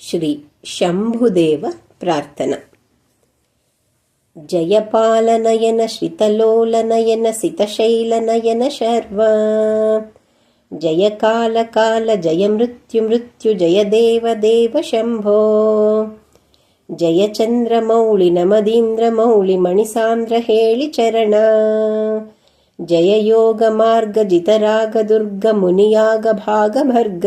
श्री शम्भुदेव प्रार्थना। जयपालनयन श्रितलोलनयन सितशैलनयन शर्वा। जय काल जय मृत्यु मृत्यु जय देव शम्भो। जय चन्द्रमौळि नमदीन्द्रमौळि हेळि चरण। जय योगमार्ग जितराग दुर्ग मुनियाग भाग भर्ग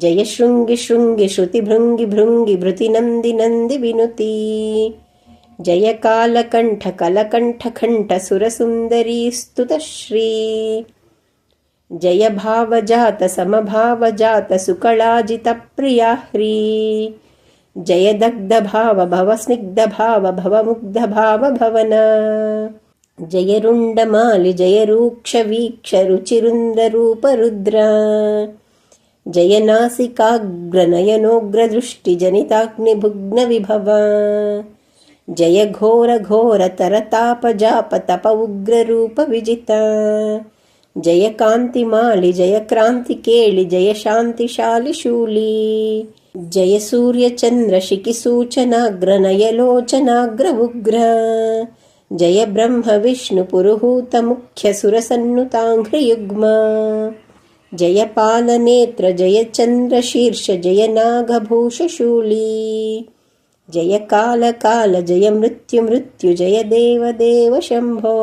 चण्डतर ताण्डवोग्रभर कम्पमान भुवन जय हार हीर घनसार सार तर शारदाभ्ररूपा जय शृङ्गि श्रुतिभृङ्गि भृङ्गि भृति नन्दि नन्दि विनुति जय कालकण्ठ कलकण्ठ कण्ठ सुरसुन्दरी स्तुतश्री जय भावजात समभावजात सुकलाजितप्रिया ह्री जय दग्धभाव भव स्निग्धभाव भवमुग्धभाव भवन जय जयनासिकाग्रनयनोग्रदृष्टिजनिताग्निभुग्नविभव। जय घोर घोर तरताप जाप तप उग्ररूप विजित जय कान्तिमालि जय क्रान्तिकेळि जय शान्तिशालिशूली जय सूर्यचन्द्र शिखिसूचनाग्रनयलोचनाग्र उग्र जय ब्रह्म पुरुहूत मुख्य सुरसन्नुताङ्घ्रियुग्म जय नागभूषशूली जय काल काल जय मृत्यु मृत्यु जय देव देव शम्भो